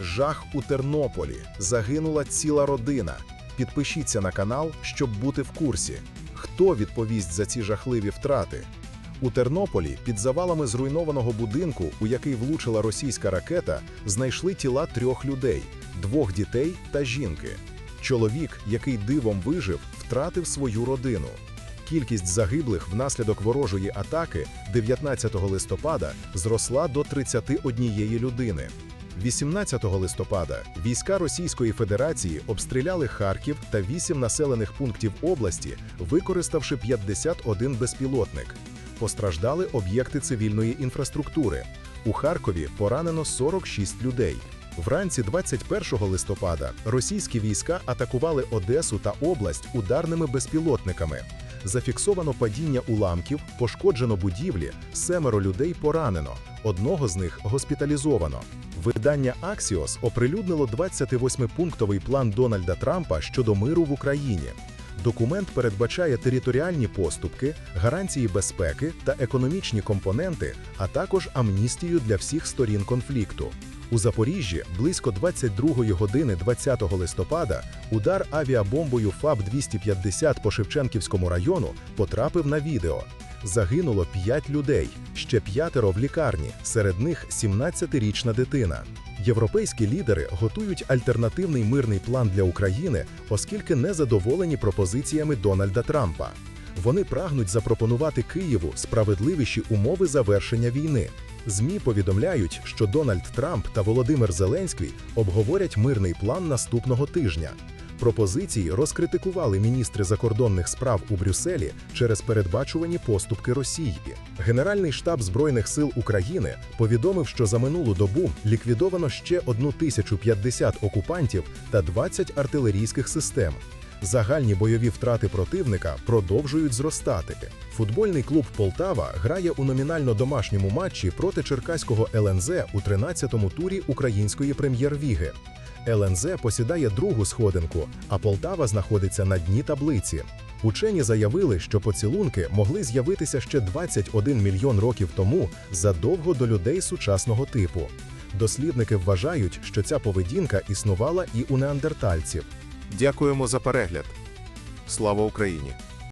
Жах у Тернополі. Загинула ціла родина. Підпишіться на канал, щоб бути в курсі. Хто відповість за ці жахливі втрати? У Тернополі під завалами зруйнованого будинку, у який влучила російська ракета, знайшли тіла трьох людей: двох дітей та жінки. Чоловік, який дивом вижив, втратив свою родину. Кількість загиблих внаслідок ворожої атаки 19 листопада зросла до 31 людини. 18 листопада війська Російської Федерації обстріляли Харків та 8 населених пунктів області, використавши 51 безпілотник. Постраждали об'єкти цивільної інфраструктури. У Харкові поранено 46 людей. Вранці 21 листопада російські війська атакували Одесу та область ударними безпілотниками. Зафіксовано падіння уламків, пошкоджено будівлі, семеро людей поранено. Одного з них госпіталізовано. Видання Axios оприлюднило 28-пунктовий план Дональда Трампа щодо миру в Україні. Документ передбачає територіальні поступки, гарантії безпеки та економічні компоненти, а також амністію для всіх сторін конфлікту. У Запоріжжі близько 22 години 20 листопада удар авіабомбою ФАБ-250 по Шевченківському району потрапив на відео. Загинуло 5 людей, ще п'ятеро в лікарні, серед них 17-річна дитина. Європейські лідери готують альтернативний мирний план для України, оскільки не задоволені пропозиціями Дональда Трампа. Вони прагнуть запропонувати Києву справедливіші умови завершення війни. ЗМІ повідомляють, що Дональд Трамп та Володимир Зеленський обговорять мирний план наступного тижня. Пропозиції розкритикували міністри закордонних справ у Брюсселі через передбачувані поступки Росії. Генеральний штаб Збройних сил України повідомив, що за минулу добу ліквідовано ще 1050 окупантів та 20 артилерійських систем. Загальні бойові втрати противника продовжують зростати. Футбольний клуб Полтава грає у номінально домашньому матчі проти черкаського ЛНЗ у 13-му турі української прем'єр-віги. ЛНЗ посідає другу сходинку, а Полтава знаходиться на дні таблиці. Учені заявили, що поцілунки могли з'явитися ще 21 мільйон років тому задовго до людей сучасного типу. Дослідники вважають, що ця поведінка існувала і у неандертальців. Дякуємо за перегляд. Слава Україні!